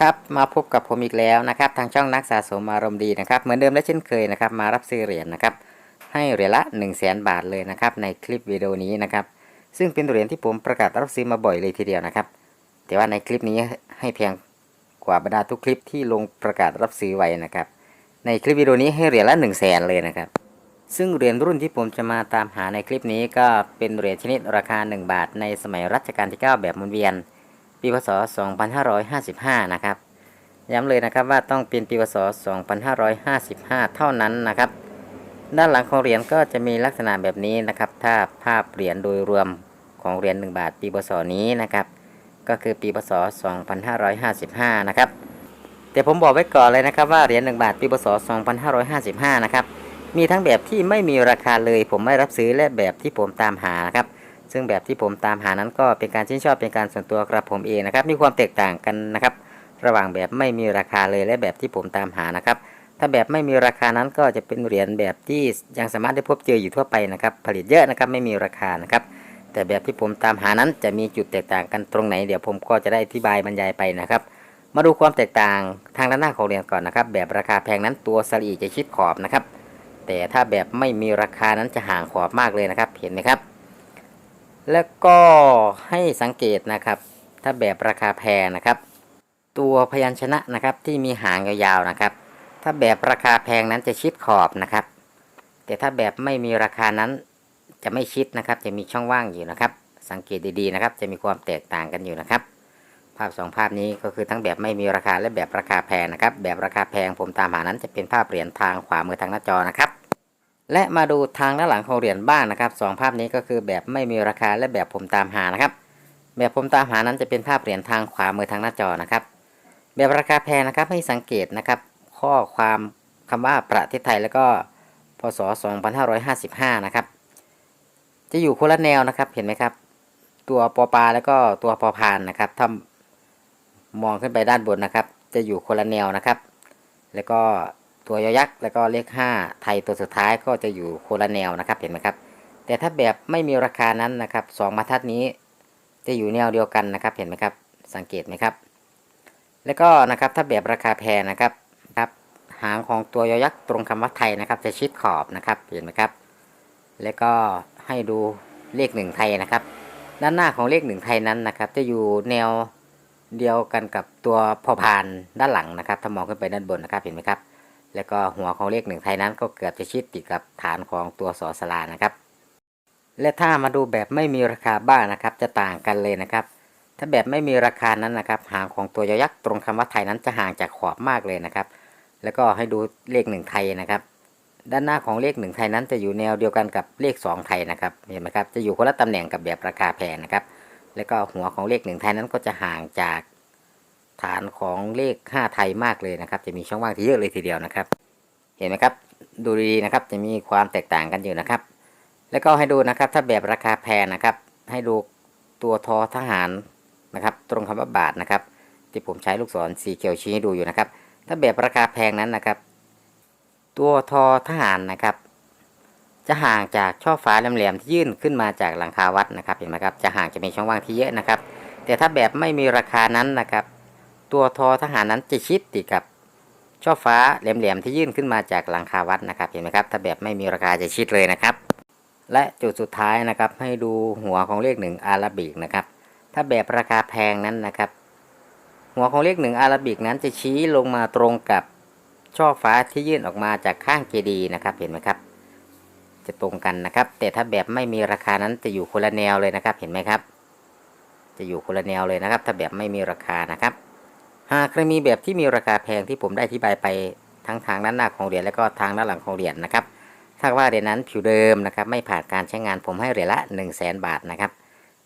ครับมาพบกับผมอีกแล้วนะครับ ทางช่องนักสะสมอารมณ์ดีนะครับ เหมือนเดิมและเช่นเคยนะครับ มารับซื้อเหรียญนะครับ ให้เหรียญละ 1 0 0 0 0แบาทเลยนะครับ ในคลิปวิดีโอนี้นะครับ ซึ่งเป็นเหรียญที่ผมประกาศรับซื้อมาบ่อยเลยทีเดียวนะครับ แต่ว่าในคลิปนี้ให้เพียงกว่าบรรดาทุกคลิปที่ลงประกาศรับซื้อไว้นะครับ ในคลิปวิดีโอนี้ให้เหรียญละ1 0 0 0 0แสนเลยนะครับ ซึ่งเหรียญรุ่นที่ผมจะมาตามหาในคลิปนี้ก็เป็นเหรียญชนิดราคา 1 บาท ในสมัยรัชกาลที่ 9 แบบหมุนเวียน ปีพศ 2555 นะครับย้ำเลยนะครับว่าต้องเป็นปีพศ 2555 เท่านั้นนะครับ ด้านหลังของเหรียญก็จะมีลักษณะแบบนี้นะครับ ถ้าภาพเหรียญโดยรวมของเหรียญ1บาท ปีพศนี้นะครับ ก็คือปีพศ 2555 นะครับแต่ผมบอกไว้ก่อนเลยนะครับว่าเหรียญ1บาทปีพศ 2555 นะครับมีทั้งแบบที่ไม่มีราคาเลยผมไม่รับซื้อและแบบที่ผมตามหานะครับ ซึ่งแบบที่ผมตามหานั้นก็เป็นการชื่นชอบเป็นการส่วนตัวกระผมเองนะครับ มีความแตกต่างกันนะครับ ระหว่างแบบไม่มีราคาเลยและแบบที่ผมตามหานะครับ ถ้าแบบไม่มีราคานั้นก็จะเป็นเหรียญแบบที่ยังสามารถได้พบเจออยู่ทั่วไปนะครับ ผลิตเยอะนะครับไม่มีราคานะครับ แต่แบบที่ผมตามหานั้นจะมีจุดแตกต่างกันตรงไหน เดี๋ยวผมก็จะได้อธิบายบรรยายไปนะครับ มาดูความแตกต่างทางด้านหน้าของเหรียญก่อนนะครับ แบบราคาแพงนั้นตัวสลีจะชิดขอบนะครับแต่ถ้าแบบไม่มีราคานั้นจะห่างขอบมากเลยนะครับ เห็นไหมครับ แล้วก็ให้สังเกตนะครับ ถ้าแบบราคาแพงนะครับ ตัวพยัญชนะนะครับที่มีหางยาวๆนะครับ ถ้าแบบราคาแพงนั้นจะชิดขอบนะครับ แต่ถ้าแบบไม่มีราคานั้นจะไม่ชิดนะครับ จะมีช่องว่างอยู่นะครับ สังเกตดีๆนะครับ จะมีความแตกต่างกันอยู่นะครับ ภาพสองภาพนี้ก็คือทั้งแบบไม่มีราคาและแบบราคาแพงนะครับ แบบราคาแพงผมตามหานั้นจะเป็นภาพเหรียญทางขวามือทางหน้าจอนะครับ และมาดูทางด้านหลังของเหรียญบ้างนะครับสองภาพนี้ก็คือแบบไม่มีราคาและแบบผมตามหานะครับ แบบผมตามหานั้นจะเป็นภาพเหรียญทางขวามือทางหน้าจอนะครับ แบบราคาแพงนะครับให้สังเกตนะครับ ข้อความคำว่าประเทศไทยแล้วก็พศ 2555 นะครับ จะอยู่คนละแนวนะครับเห็นไหมครับ ตัวปอปาแล้วก็ตัวปอพานนะครับถ้ามองขึ้นไปด้านบนนะครับ จะอยู่คนละแนวนะครับ แล้วก็ ตัวยอยักษ์แล้วก็เลข 5 ไทยตัวสุดท้ายก็จะอยู่โคนละแนวนะครับเห็นไหมครับ แต่ถ้าแบบไม่มีราคานั้นนะครับสองบรรทัดนี้จะอยู่แนวเดียวกันนะครับเห็นไหมครับ สังเกตไหมครับ แล้วก็นะครับถ้าแบบราคาแพงนะครับครับ หางของตัวยอยักษ์ตรงคำว่าไทยนะครับ จะชิดขอบนะครับเห็นไหมครับ แล้วก็ให้ดูเลขหนึ่งไทยนะครับ ด้านหน้าของเลขหนึ่งไทยนั้นนะครับ จะอยู่แนวเดียวกันกับตัวพอพานด้านหลังนะครับ ถ้ามองขึ้นไปด้านบนนะครับเห็นไหมครับ แล้วก็หัวของเลขหนึ่งไทยนั้นก็เกือบจะชิดติดกับฐานของตัวสอสลานะครับ และถ้ามาดูแบบไม่มีราคาบ้างนะครับ จะต่างกันเลยนะครับ ถ้าแบบไม่มีราคานั้นนะครับหางของตัวยยักษ์ตรงคำว่าไทยนั้นจะห่างจากขอบมากเลยนะครับ แล้วก็ให้ดูเลขหนึ่งไทยนะครับ ด้านหน้าของเลขหนึ่งไทยนั้นจะอยู่แนวเดียวกันกับเลขสองไทยนะครับเห็นไหมครับจะอยู่คนละตำแหน่งกับแบบราคาแพงนะครับ แล้วก็หัวของเลขหนึ่งไทยนั้นก็จะห่างจาก ฐานของเลขห้าไทยมากเลยนะครับ จะมีช่องว่างที่เยอะเลยทีเดียวนะครับ เห็นไหมครับ ดูดีๆนะครับ จะมีความแตกต่างกันอยู่นะครับ แล้วก็ให้ดูนะครับ ถ้าแบบราคาแพงนะครับ ให้ดูตัวทอทหารนะครับ ตรงคำว่าบาทนะครับ ที่ผมใช้ลูกศรสีเขียวชี้ให้ดูอยู่นะครับ ถ้าแบบราคาแพงนั้นนะครับ ตัวทอทหารนะครับจะห่างจากช่อฟ้าแหลมๆที่ยื่นขึ้นมาจากหลังคาวัดนะครับเห็นไหมครับจะห่างจะมีช่องว่างที่เยอะนะครับ แต่ถ้าแบบไม่มีราคานั้นนะครับ ตัวทอทหารนั้นจะชิดติดกับช่อฟ้าแหลมๆที่ยื่นขึ้นมาจากหลังคาวัดนะครับ เห็นไหมครับ ถ้าแบบไม่มีราคาจะชิดเลยนะครับ และจุดสุดท้ายนะครับ ให้ดูหัวของเลขหนึ่งอาราบิกนะครับ ถ้าแบบราคาแพงนั้นนะครับ หัวของเลขหนึ่งอาราบิกนั้นจะชี้ลงมาตรงกับช่อฟ้าที่ยื่นออกมาจากข้างเจดีนะครับ เห็นไหมครับ จะตรงกันนะครับ แต่ถ้าแบบไม่มีราคานั้นจะอยู่คนละแนวเลยนะครับ เห็นไหมครับ จะอยู่คนละแนวเลยนะครับ ถ้าแบบไม่มีราคานะครับ หากใครมีแบบที่มีราคาแพงที่ผมได้อธิบายไปทั้งทางด้านหน้าของเหรียญและก็ทางด้านหลังของเหรียญนะครับถ้าว่าเหรียญนั้นผิวเดิมนะครับไม่ผ่านการใช้งานผมให้เหรียญละ 1 0 0 0 0แบาทนะครับ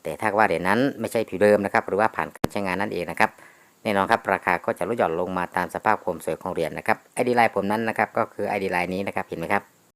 แต่ถ้าว่าเหรียญนั้นไม่ใช่ผิวเดิมนะครับหรือว่าผ่านการใช้งานนั่นเองนะครับแน่นอนครับราคาก็จะลดหย่อนลงมาตามสภาพความสวยของเหรียญนะครับไอดีไลน์ผมนั้นนะครับก็คือไอดีไลน์นี้นะครับเห็นไหมครับ